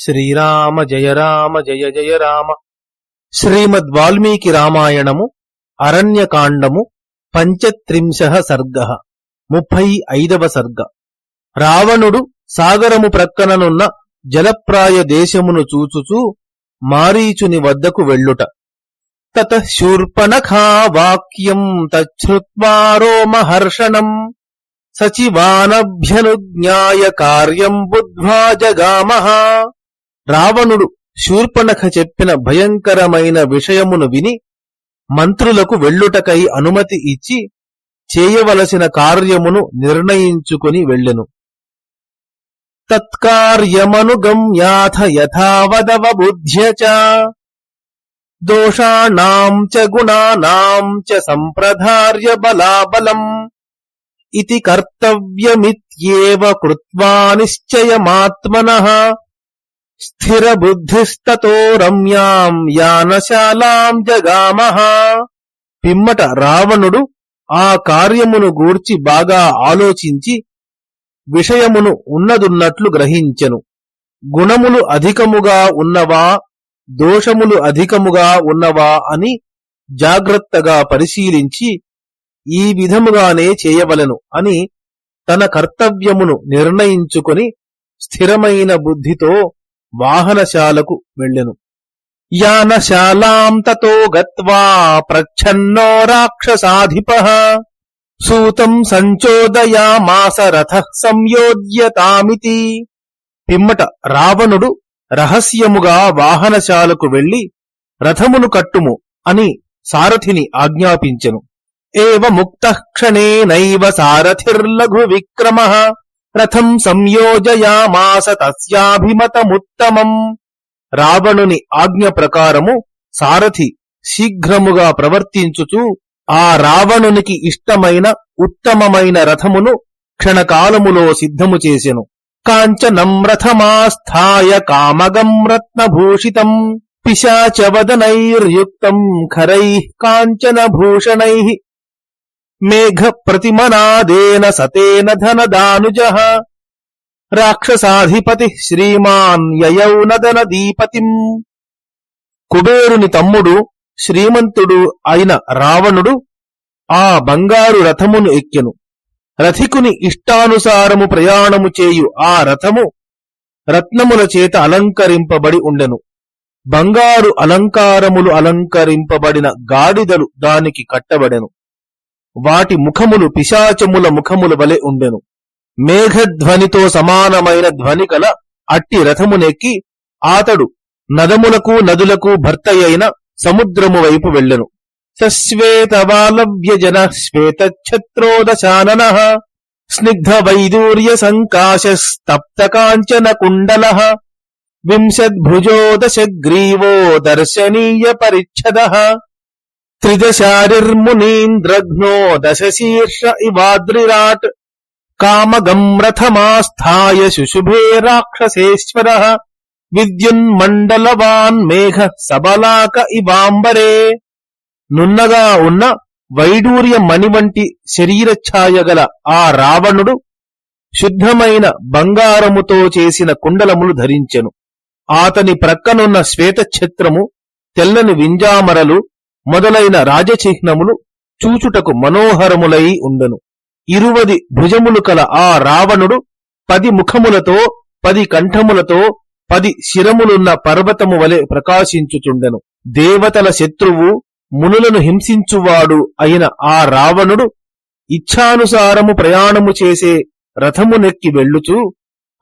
శ్రీరామ జయ రామ జయ జయ రామ. శ్రీమద్ వాల్మీకి రామాయణము అరణ్యకాండము పంచత్రింశ సర్గ ముప్పై ఐదవ సర్గ. రావణుడు సాగరము ప్రక్కననున్న జలప్రాయ దేశమును చూచుచూ మారీచుని వద్దకు వెళ్ళుట. తత శూర్పణఖా వాక్యం తచ్చుత్వారోమహర్షణం సచివానభ్యనుజ్ఞాయ కార్యం బుద్ధ్వా జగామహ. రావణుడు శూర్పణఖ చెప్పిన భయంకరమైన విషయమును విని మంత్రులకు వెళ్ళుటకై అనుమతి ఇచ్చి చేయవలసిన కార్యమును నిర్ణయించుకుని వెళ్ళెను. తత్కార్యమనుగమ్యాథ యథావదవ బుద్ధ్యచ చ. చ గుణానాం చ సంప్రధార్య బలాబలం. ఇది కర్తవ్యమిత్యేవ కృత్వా నిశ్చయమాత్మన. స్థిరబుద్ధిస్తతో రమ్యాం యానశాలాం జగామహ పిమ్మట రావణుడు ఆ కార్యమును గూర్చి బాగా ఆలోచించి విషయమును ఉన్నదున్నట్లు గ్రహించెను. గుణములు అధికముగా ఉన్నవా దోషములు అధికముగా ఉన్నవా అని జాగ్రత్తగా పరిశీలించి ఈ విధముగానే చేయవలెను అని తన కర్తవ్యమును నిర్ణయించుకొని స్థిరమైన బుద్ధితో వాహనశాలకు వెళ్ళెను. యానశాలాం తతో గత్వా ప్రచ్ఛన్నో రాక్షసాధిప. సూతం సంచోదయామాస రథ సంయోజ్యతామితి. పిమ్మట రావణుడు రహస్యముగా వాహనశాలకు వెళ్ళి రథమును కట్టుము అని సారథిని ఆజ్ఞాపించెను. ఏవ ముక్త క్షణేనైవ సారథిర్లఘు విక్రమ రథం సంయోజయామాస తస్యాభిమతముత్తమం. రావణుని ఆజ్ఞ ప్రకారము సారథి శీఘ్రముగా ప్రవర్తించుచు ఆ రావణునికి ఇష్టమైన ఉత్తమమైన రథమును క్షణకాలములో సిద్ధము చేసెను. కాంచనం రథమాస్థాయ కామగం రత్నభూషితం. పిశాచవదనైర్యుక్తం ఖరై కాంచన భూషణై మేఘ ప్రతిమనాదేన సతేన ధనదానుజ. రాక్షసాధిపతి శ్రీమాన్ యయౌ నదనదీపతిం కుబేరుని తమ్ముడు శ్రీమంతుడు అయిన రావణుడు ఆ బంగారు రథమును ఎక్కెను. రథికుని ఇష్టానుసారము ప్రయాణము చేయు ఆ రథము రత్నముల చేత అలంకరింపబడి ఉండెను. బంగారు అలంకారములు అలంకరింపబడిన గాడిదలు దానికి కట్టబడెను. వాటి ముఖములు పిశాచముల ముఖముల వలె ఉండెను. మేఘధ్వనితో సమానమైన ధ్వని కల అట్టి రథమునెక్కి ఆతడు నదములకు నదులకు భర్తయైన సముద్రము వైపు వెళ్ళెను. సశ్వేతవాలవ్యజన శ్వేతఛత్రోదశానన స్నిగ్ధ వైదూర్య సంకాశస్తప్త కాంచన కుండల వింశద్భుజో దశగ్రీవో దర్శనీయ పరిచ్ఛద త్రిదశారిర్మునీంద్రఘ్నో దశశీర్ష ఇవాద్రిరాట్ కామగం రథమాస్థాయ శుశుభే రాక్షసేశ్వర విద్యున్మండలవాన్ మేఘ సబలాక ఇవాంబరే. నున్నగా ఉన్న వైడూర్య మణి వంటి శరీరఛాయగల ఆ రావణుడు శుద్ధమైన బంగారముతో చేసిన కుండలములు ధరించెను. ఆతని ప్రక్కనున్న శ్వేతఛత్రము తెల్లని వింజామరలు మొదలైన రాజచిహ్నములు చూచుటకు మనోహరములై ఉండెను. ఇరువది భుజములు కల ఆ రావణుడు పది ముఖములతో పది కంఠములతో పది శిరములున్న పర్వతము వలె ప్రకాశించుచుండెను. దేవతల శత్రువు మునులను హింసించువాడు అయిన ఆ రావణుడు ఇచ్ఛానుసారము ప్రయాణము చేసే రథమునెక్కి వెళ్ళుచు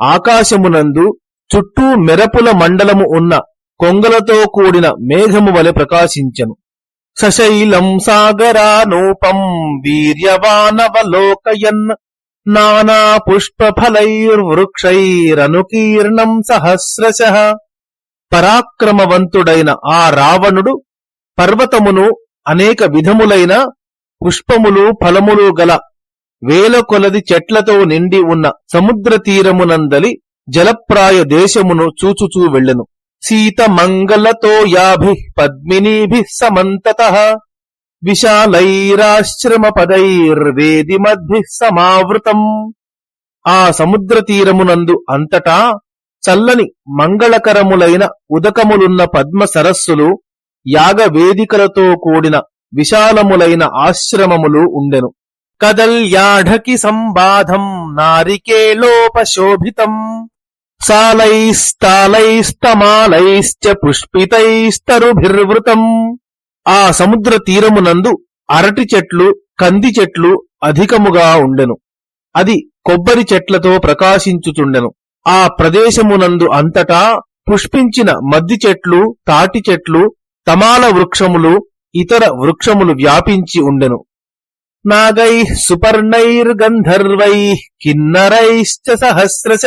ఆకాశమునందు చుట్టూ మెరపుల మండలము ఉన్న కొంగలతో కూడిన మేఘము వలె ప్రకాశించెను. సశైలం సాగరానూపం వీర్యవానవలోకయన్. నానా పుష్పఫలైర్వృక్షైరనుకీర్ణం సహస్రశ. పరాక్రమవంతుడైన ఆ రావణుడు పర్వతమును అనేక విధములైన పుష్పములు ఫలములు గల వేల కొలది చెట్లతో నిండి ఉన్న సముద్ర తీరమునందలి జలప్రాయ దేశమును చూచుచూ వెళ్ళెను. సీత మంగళతో యాభి పద్మినీభి సమంతత విశాలైరాశ్రమ పదైర్వేది సమావృతం ఆ సముద్ర తీరమునందు అంతటా చల్లని మంగళకరములైన ఉదకములున్న పద్మ సరస్సులు యాగవేదికలతో కూడిన విశాలములైన ఆశ్రమములు ఉండెను. కదల్యాఢకి సంబాధం నారికేలోపశోభితం. సాలైస్తాలైస్తమాలైశ్చ పుష్పితైస్తరుభిర్వృతం. ఆ సముద్ర తీరమునందు అరటి చెట్లు కంది చెట్లు అధికముగా ఉండెను. అది కొబ్బరి చెట్లతో ప్రకాశించుచుండెను. ఆ ప్రదేశమునందు అంతటా పుష్పించిన మద్ది చెట్లు తాటి చెట్లు తమాల వృక్షములు ఇతర వృక్షములు వ్యాపించి ఉండెను. నాగై సుపర్ణైర్గంధర్వై కిన్నరైశ్చ సహస్రశ.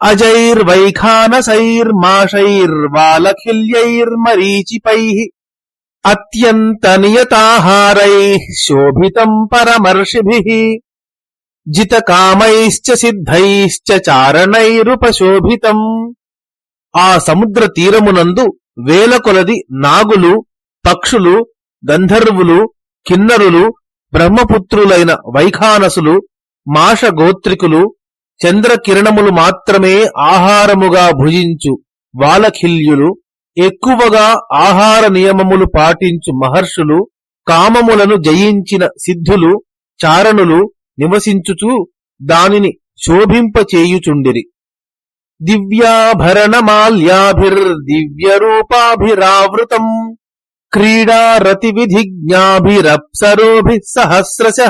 అజైర్వైఖానసైర్మాషైర్వాలఖిల్యైర్మరీచిపై అత్యంత నియతాహారై శోభితం పరమర్షిభి జితకామైశ్చ సిద్ధైశ్చ చారణైరుపశోభితం ఆ సముద్ర తీరమునందు వేల కొలది నాగులు పక్షులు గంధర్వులు కిన్నరులు బ్రహ్మపుత్రులైన వైఖానసులు మాషగోత్రికులు చంద్రకిరణములు మాత్రమే ఆహారముగా భుజించు వాలఖిల్యులు ఎక్కువగా ఆహార నియమములు పాటించు మహర్షులు కామములను జయించిన సిద్ధులు చారణులు నివసించుచూ దానిని శోభింపచేయుచుండిరి. దివ్యాభరణమాల్యాభిర్దివ్యరూపాభిరావృతం క్రీడారతివిధిజ్ఞాభిరప్సరోభి సహస్రశ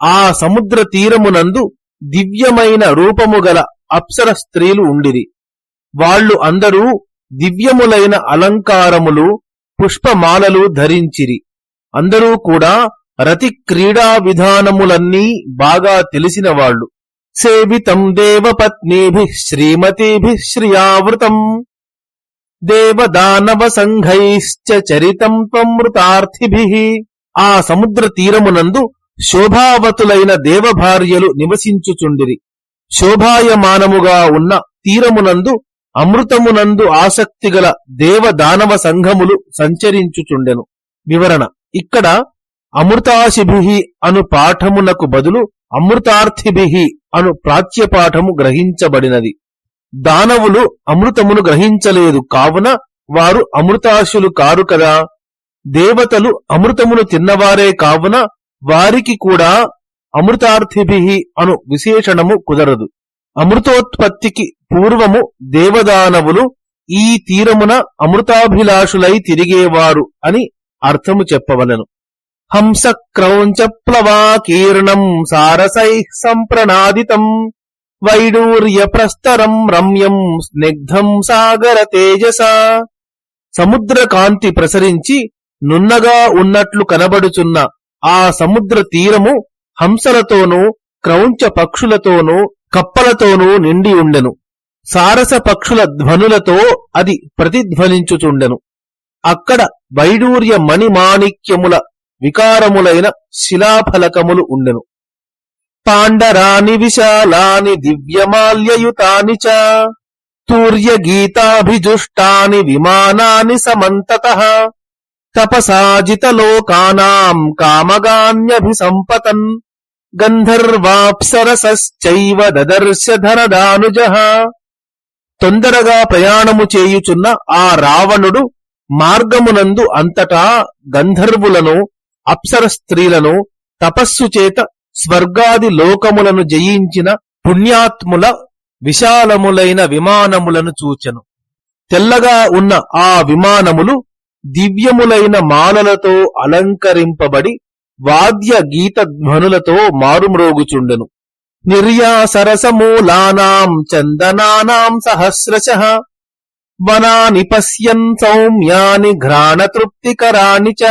ఆ సముద్ర తీరమునందు దివ్యమైన రూపము గల అప్సర స్త్రీలు ఉండిరి. వాళ్ళు అందరూ దివ్యములైన అలంకారములు పుష్పమాలలు ధరించిరి. అందరూ కూడా రతి క్రీడా విధానములన్నీ బాగా తెలిసిన వాళ్ళు. సేవితం దేవపత్నీభి శ్రీమతిభి శ్రియావృతం. దేవదానవ సంఘైశ్చ చరితం త్వమృతార్థిభి. ఆ సముద్ర తీరమునందు శోభావతులైన దేవభార్యలు నివసించుచుండిరి. శోభాయమానముగా ఉన్న తీరమునందు అమృతమునందు ఆసక్తిగల దేవదానవ సంఘములు సంచరించుచుండెను. వివరణ ఇక్కడ అమృతాశిభి అను పాఠమునకు బదులు అమృతార్థిభి అను ప్రాచ్యపాఠము గ్రహించబడినది. దానవులు అమృతమును గ్రహించలేదు కావున వారు అమృతాశులు కారు కదా. దేవతలు అమృతమును తిన్నవారే కావున వారికి కూడా అమృతార్థిభి అను విశేషణము కుదరదు. అమృతోత్పత్తికి పూర్వము దేవదానవులు ఈ తీరమున అమృతాభిలాషులై తిరిగేవారు అని అర్థము చెప్పవలను. హంస క్రౌంచ ప్లవాకీర్ణం సారసై సంప్రణాదితం వైడూర్య ప్రస్తరం రమ్యం స్నిగ్ధం సాగర తేజస సముద్ర కాంతి ప్రసరించి నున్నగా ఉన్నట్లు కనబడుచున్న ఆ సముద్ర తీరము హంసలతోనూ క్రౌంచ పక్షులతోనూ కప్పలతోనూ నిండి ఉండెను. సారస పక్షుల ధ్వనులతో అది ప్రతిధ్వనించుచుండెను. అక్కడ వైడూర్య మణిమాణిక్యముల వికారములైన శిలాఫలకములు ఉండెను. పాండరాని విశాలాని దివ్యమాల్యయుతాని చ తూర్య గీతాభిజుష్టాని విమానాని సమంతత. తపసాజిత లోకానాం కామగాన్యభిసంపతన్ గంధర్వాప్సరసశ్చైవ దదర్శ ధనదానుజ తొందరగా ప్రయాణము చేయుచున్న ఆ రావణుడు మార్గమునందు అంతటా గంధర్వులను అప్సర స్త్రీలను తపస్సు చేత స్వర్గాది లోకములను జయించిన పుణ్యాత్ముల విశాలములైన విమానములను చూచెను. తెల్లగా ఉన్న ఆ విమానములు దివ్యములైన మాలలతో అలంకరింపబడి వాద్య గీత ధ్వనులతో మారుమ్రోగుచుండెను. నిర్యాసరసమూలానాం చందనానాం సహస్రశ వనాని పశ్యన్ సౌమ్యాని ఘ్రాణతృప్తికరాని చ.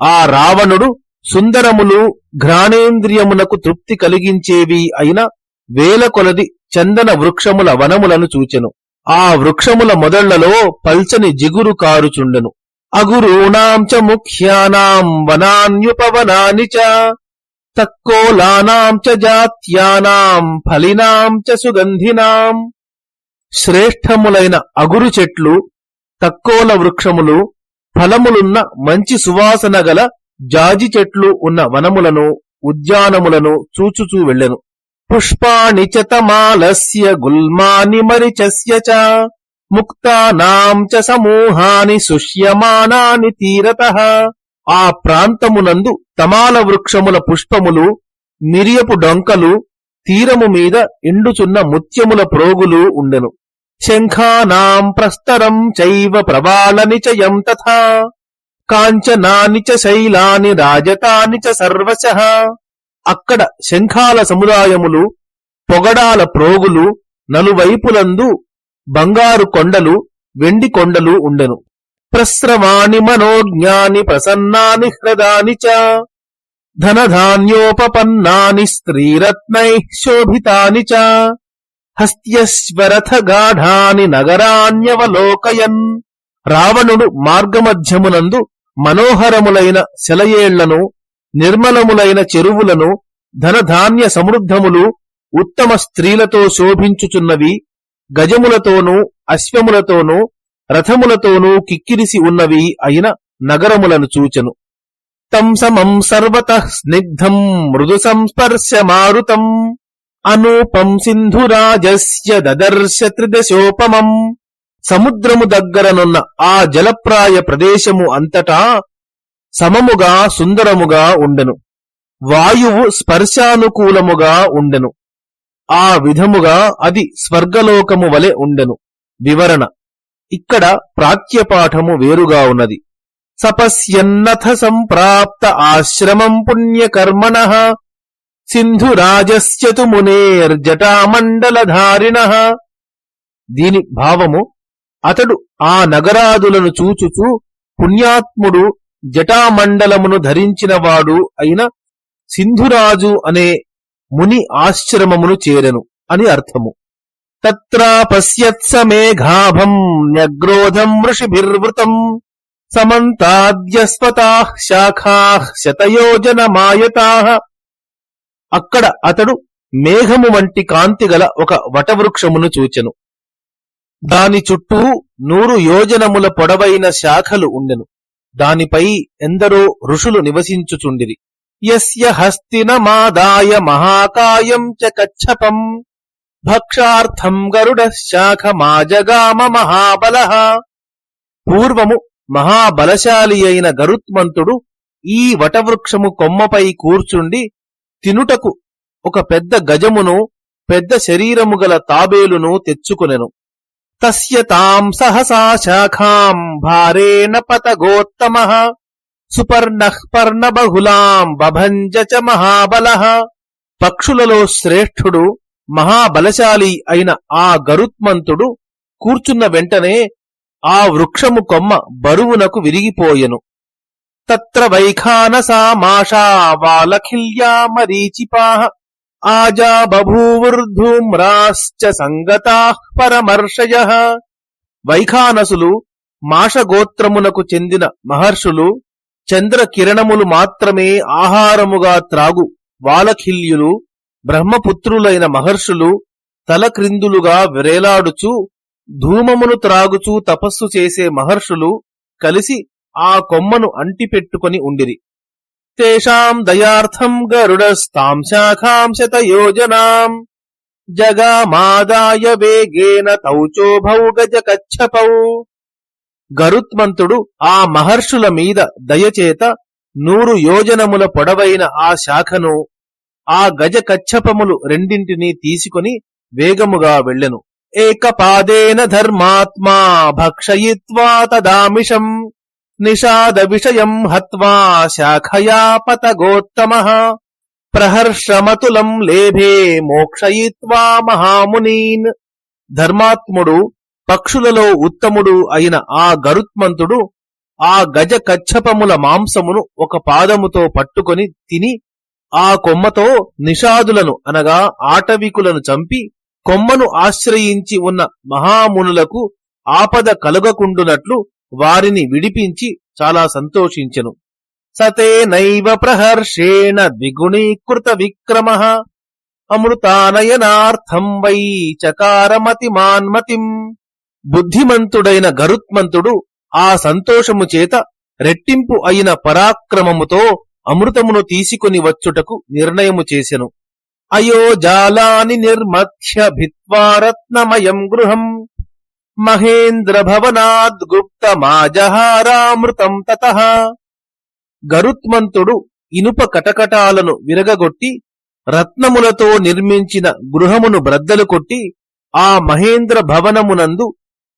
ఆ రావణుడు సుందరములు ఘ్రాణేంద్రియమునకు తృప్తి కలిగించేవి అయిన వేల కొలది చందన వృక్షముల వనములను చూచెను. ఆ వృక్షముల మొదళ్ళలో పల్చని జిగురు కారుచుండెను. అగురూణాం చ ముఖ్యానాం వనాన్యుపవనాని చ తక్కోలానాం చ జాత్యానాం ఫలినాం చ సుగంధినాం. శ్రేష్టములైన అగురు చెట్లు తక్కోల వృక్షములు ఫలములున్న మంచి సువాసన గల జాజి చెట్లు ఉన్న వనములను ఉద్యానములను చూచుచూ వెళ్ళెను. పుష్పాణి చ తమాలస్య గుల్మాని మరిచస్య చ. ముక్తానాం చ సమూహాని సుష్యమానాని తీరత. ఆ ప్రాంతమునందు తమాల వృక్షముల పుష్పములు మిరియపు డొంకలు తీరము మీద ఎండుచున్న ముత్యముల ప్రోగులు ఉండెను. శంఖానాం ప్రస్తరం చైవ ప్రవాళని చయం తథా. కాంచనాని చ శైలాని రాజతాని చ సర్వశ. అక్కడ శంఖాల సముదాయములు పొగడాల ప్రోగులు నలువైపులందు బంగారు కొండలు వెండి కొండలు ఉండెను. ప్రస్రవాణి మనోజ్ఞాని ప్రసన్నాని హ్రదాని చ ధనధాన్యోపపన్నాని స్త్రీరత్నై శోభితాని చ హస్త్యశ్వరథ గాఢాని నగరాణ్యవలోకయన్. రావణుడు మార్గమధ్యమునందు మనోహరములైన శలయేళ్ళను నిర్మలములైన చెరువులను ధనధాన్య సమృద్ధములు ఉత్తమ స్త్రీలతో శోభించుచున్నవి గజములతోనూ అశ్వములతోనూ రథములతోనూ కిక్కిరిసి ఉన్నవి అయిన నగరములను చూచెను. తంసమం సర్వత స్నిగ్ధం మృదు సంస్పర్శమారుతం అనూపం సింధురాజస్య దదర్శ త్రిదశోపమం. సముద్రము దగ్గరనున్న ఆ జలప్రాయ ప్రదేశము అంతటా సమముగా సుందరముగా ఉండెను. వాయువు స్పర్శానుకూలముగా ఉండెను. ఆ విధముగా అది స్వర్గలోకము వలె ఉండెను. వివరణ. ఇక్కడ ప్రాచ్యపాఠము వేరుగా ఉన్నది. సపస్యన్నథ సంప్రాప్త ఆశ్రమం పుణ్యకర్మణ. సింధురాజస్యతు మునేర్జటామండలధారిణ దీని భావము అతడు ఆ నగరాదులను చూచుచూ పుణ్యాత్ముడు జటామండలమును ధరించినవాడు అయిన సింధురాజు అనే ముని ఆశ్రమమును చేరెను అని అర్థము. తత్రాపశ్యత్స మేఘాభం న్యగ్రోధం ఋషిభిర్వృతం సమంతాద్యస్వతా శాఖా శతయోజనమాయతా. అక్కడ అతడు మేఘము వంటి కాంతి గల ఒక వటవృక్షమును చూచెను. దాని చుట్టూ నూరు యోజనముల పొడవైన శాఖలు ఉండెను. దానిపై ఎందరో ఋషులు నివసించుచుండిరి. యస్య హస్తినమాదాయ మహాకాయం చ కచ్చపం. భక్షార్థం గరుడ శాఖమాజగామ మహాబల. పూర్వము మహాబలశాలి అయిన గరుత్మంతుడు ఈ వటవృక్షము కొమ్మపై కూర్చుండి తినుటకు ఒక పెద్ద గజమును పెద్ద శరీరము గల తాబేలును తెచ్చుకునెను. తస్య తాం సహసా శాఖాం భారేణ పతగోత్తమ సుపర్ణః పర్ణబహులాం బభంజ చ మహాబల పక్షులలో శ్రేష్ఠుడు మహాబలశాలి అయిన ఆ గరుత్మంతుడు కూర్చున్న వెంటనే ఆ వృక్షము కొమ్మ బరువునకు విరిగిపోయెను. తత్ర వైఖానసా మాషా వాలఖిల్యా మరీచిపాహ ఆజా బభూవుర్ధూమ్రాశ్చ సంగతా పరమర్షయ. వైఖానసులు మాషగోత్రమునకు చెందిన మహర్షులు చంద్ర కిరణములు మాత్రమే ఆహారముగా త్రాగు వాలఖిల్యులు బ్రహ్మపుత్రులైన మహర్షులు తలక్రిందులుగా విరేలాడుచూ ధూమమును త్రాగుచూ తపస్సు చేసే మహర్షులు కలిసి ఆ కొమ్మను అంటిపెట్టుకొని ఉండిరి. తేషాం దయార్థం గరుడస్తాం శాఖాం శతయోజనాం జగామాదాయ వేగేన తౌచోభౌ గజ కచ్చపౌ గరుత్మంతుడు ఆ మహర్షుల మీద దయచేత నూరు యోజనముల పొడవైన ఆ శాఖను ఆ గజ కచ్చపములు రెండింటినీ తీసుకుని వేగముగా వెళ్ళెను. ఏకపాదేన ధర్మాత్మా భక్షయిత్వా తదామిషం। నిషాద విషయం హత్వా శాఖయా పతగోత్తమ ప్రహర్షమతులం లేభే మోక్షయిత్వా మహామునీన్ ధర్మాత్ముడు పక్షులలో ఉత్తముడు అయిన ఆ గరుత్మంతుడు ఆ గజ కచ్చపముల మాంసమును ఒక పాదముతో పట్టుకొని తిని ఆ కొమ్మతో నిషాదులను అనగా ఆటవికులను చంపి కొమ్మను ఆశ్రయించి ఉన్న మహామునులకు ఆపద కలుగకుండునట్లు వారిని విడిపించి చాలా సంతోషించెను. సతే నైవ ప్రహర్షేణ ద్విగుణీకృత విక్రమ అమృతానయనార్థం వై చకారమతి మాన్మతిం బుద్ధిమంతుడైన గరుత్మంతుడు ఆ సంతోషము చేత రెట్టింపు అయిన పరాక్రమముతో అమృతమును తీసుకొని వచ్చుటకు నిర్ణయము చేసెను. అయో జాలాని నిర్మథ్య భిత్వారత్నమయం గృహం. మహేంద్ర భవనాద్ గుప్తమాజహారామృతం తత. గరుత్మంతుడు ఇనుప కటకటాలను విరగగొట్టి రత్నములతో నిర్మించిన గృహమును బ్రద్దలు కొట్టి ఆ మహేంద్ర భవనమునందు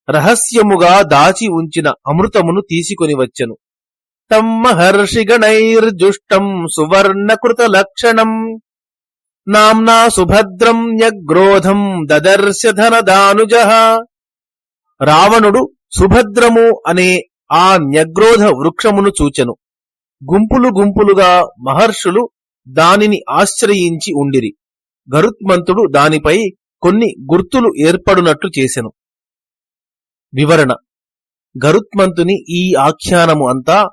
రహస్యముగా దాచి ఉంచిన అమృతమును తీసుకొని వచ్చెను. తం మహర్షిగణైర్జుష్టం సువర్ణకృత లక్షణం నామ్నా సుభద్రం న్యగ్రోధం దదర్శ ధనదానుజ. రావణుడు సుభద్రము అనే ఆ న్యగ్రోధ వృక్షమును చూచెను. గుంపులు గుంపులుగా మహర్షులు దానిని ఆశ్రయించి ఉండిరి. గరుత్మంతుడు దానిపై కొన్ని గుర్తులు ఏర్పడునట్లు చేసెను. వివరణ. గరుత్మంతుని ఈ ఆఖ్యానము అంతా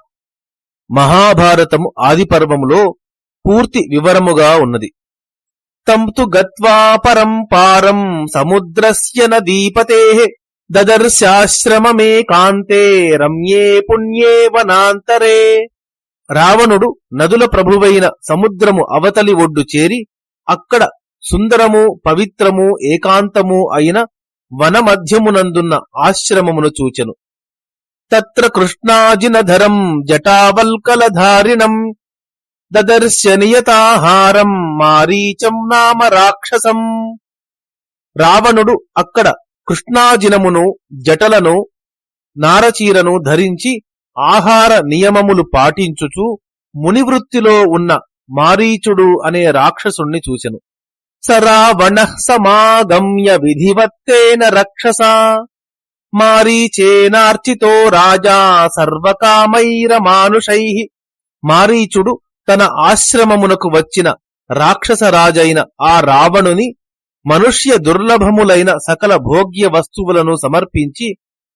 మహాభారతము ఆదిపర్వములో పూర్తి వివరముగా ఉన్నది. తంతు గత్వా పరం పారం సముద్రస్య నదీపతే దదర్శాశ్రమమే కాంతే రమ్యే పుణ్యే వనాంతరే. రావణుడు నదుల ప్రభువైన సముద్రము అవతలి ఒడ్డు చేరి అక్కడ సుందరము పవిత్రము ఏకాంతము అయిన వనమధ్యమునందున్న ఆశ్రమమును చూచెను. తత్ర కృష్ణాజినధరం జటావల్కలధారిణం దదర్శనియతాహారం మారీచం నామ రాక్షసం. రావణుడు అక్కడ కృష్ణాజినమును జటలను నారచీరను ధరించి ఆహార నియమములు పాటించుచు మునివృత్తిలో ఉన్న మారీచుడు అనే రాక్షసుణ్ణి చూచెను. సరావణ సమాగమ్య విధివత్తేన రక్షస మారీచేనార్చితో రాజా సర్వకామైరమానుషై. మారీచుడు తన ఆశ్రమమునకు వచ్చిన రాక్షసరాజైన ఆ రావణుని మనుష్య దుర్లభములైన సకల భోగ్య వస్తువులను సమర్పించి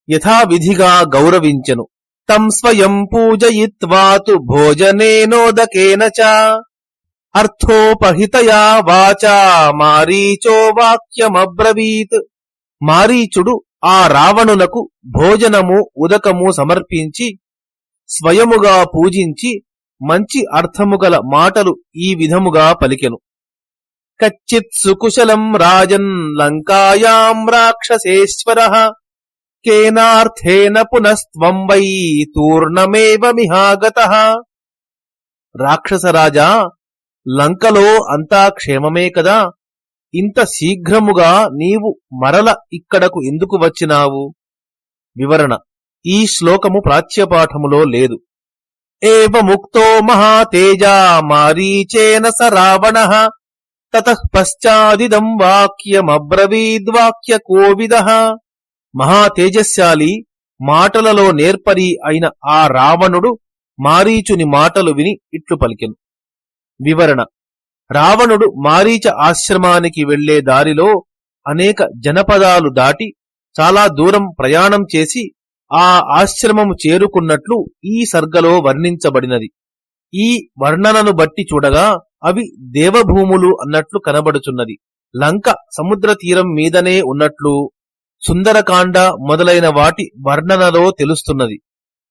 యథావిధిగా గౌరవించెను. తం స్వయం పూజయిత్వాతు భోజనేనోదకేన చ అర్థోపహితయా వాచా మారీచో వాక్యమబ్రవీత్. మారీచుడు ఆ రావణునకు భోజనము ఉదకము సమర్పించి స్వయముగా పూజించి మంచి అర్థము గల మాటలు ఈ విధముగా పలికెను. కచ్చిత్ సుకుశలం రాజన్ లంకాయాం రాక్షసేశ్వర. కేనార్థేన పునస్త్వం వై తూర్ణమేవ మిహాగత. రాక్షసరాజా లంకలో అంతా క్షేమమే కదా. ఇంత శీఘ్రముగా నీవు మరల ఇక్కడకు ఎందుకు వచ్చినావు? వివరణ. ఈ శ్లోకము ప్రాచ్యపాఠములో లేదు. ఏముక్తో మహాతేజా మారీచేన స రావణ. తతః పశ్చాదిదం వాక్యమబ్రవీద్వాక్య కోవిద మహాతేజశాలి మాటలలో నేర్పరి అయిన ఆ రావణుడు మారీచుని మాటలు విని ఇట్లు పలికెను. వివరణ. రావణుడు మారీచ ఆశ్రమానికి వెళ్ళే దారిలో అనేక జనపదాలు దాటి చాలా దూరం ప్రయాణం చేసి ఆ ఆశ్రమము చేరుకున్నట్లు ఈ సర్గలో వర్ణించబడినది. ఈ వర్ణనను బట్టి చూడగా అవి దేవభూములు అన్నట్లు కనబడుచున్నది. లంక సముద్ర తీరం మీదనే ఉన్నట్లు సుందరకాండ మొదలైన వాటి వర్ణనలో తెలుస్తున్నది.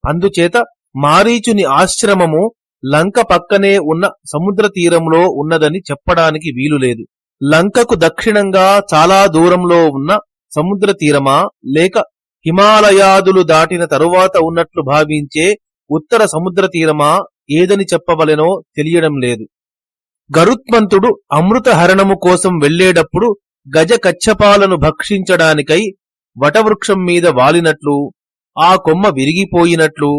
అందుచేత మారీచుని ఆశ్రమము లంక పక్కనే ఉన్న సముద్ర తీరంలో ఉన్నదని చెప్పడానికి వీలులేదు లంకకు దక్షిణంగా చాలా దూరంలో ఉన్న సముద్ర తీరమా లేక హిమాలయాదులు దాటిన తరువాత ఉన్నట్లు భావించే ఉత్తర సముద్ర తీరమా ఏదని చెప్పవలెనో తెలియడం లేదు. గరుత్మంతుడు అమృతహరణము కోసం వెళ్ళేటప్పుడు గజ కచ్చపాలను భక్షించడానికై వటవృక్షం మీద వాలినట్లు ఆ కొమ్మ విరిగిపోయినట్లు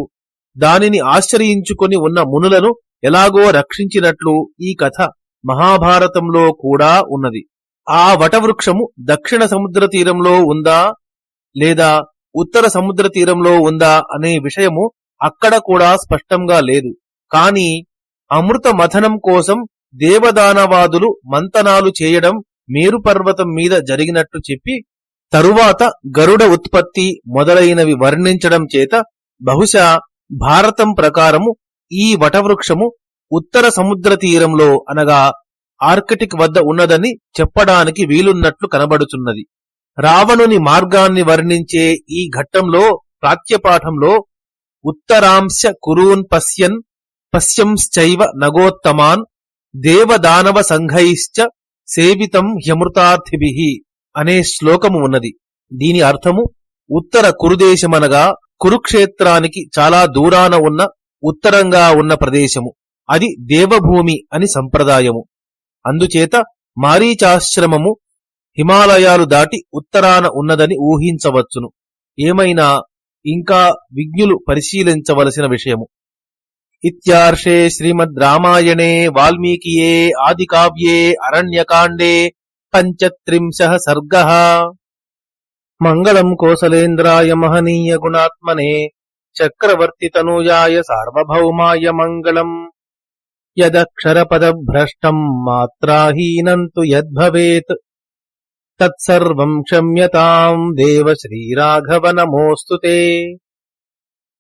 దానిని ఆశ్చర్యించుకొని ఉన్న మునులను ఎలాగో రక్షించినట్లు ఈ కథ మహాభారతంలో కూడా ఉన్నది. ఆ వటవృక్షము దక్షిణ సముద్ర తీరంలో ఉందా లేదా ఉత్తర సముద్ర తీరంలో ఉందా అనే విషయము అక్కడ కూడా స్పష్టంగా లేదు. కాని అమృత మథనం కోసం దేవదానవాదులు మంతనాలు చేయడం మేరు పర్వతం మీద జరిగినట్టు చెప్పి తరువాత గరుడ ఉత్పత్తి మొదలైనవి వర్ణించడం చేత బహుశా భారతం ప్రకారము ఈ వటవృక్షము ఉత్తర సముద్ర తీరంలో అనగా ఆర్కిటిక్ వద్ద ఉన్నదని చెప్పడానికి వీలున్నట్లు కనబడుచున్నది. రావణుని మార్గాన్ని వర్ణించే ఈ ఘట్టంలో ప్రాచ్యపాఠంలో ఉత్తరాంశ కురూన్ పశ్యన్ పశ్యంశ్చైవ నగోత్తమాన్ దేవదానవ సంఘైశ్చ సేవితం హ్యమృతార్థిభిః అనే శ్లోకము ఉన్నది. దీని అర్థము ఉత్తర కురుదేశమనగా కురుక్షేత్రానికి చాలా దూరాన ఉన్న ఉత్తరంగా ఉన్న ప్రదేశము. అది దేవభూమి అని సంప్రదాయము. అందుచేత మారీచాశ్రమము హిమాలయాలు దాటి ఉత్తరాన ఉన్నదని ఊహించవచ్చును. ఏమైనా ఇంకా విజ్ఞులు పరిశీలించవలసిన విషయము. ఇత్యార్షే శ్రీమద్ రామాయణే వాల్మీకియే ఆదికావ్యే అరణ్యకాండే పంచత్రింశः సర్గः మంగళం కోసలేంద్రాయ మహనీయ గుణాత్మనే చక్రవర్తి తనూయాయ సార్వభౌమాయ మంగళం యదక్షరపదభ్రష్టం మాత్రాహీనం తు యద్భవేత్ తత్సర్వం క్షమ్యతాం దేవ శ్రీరాఘవ నమోऽस्तु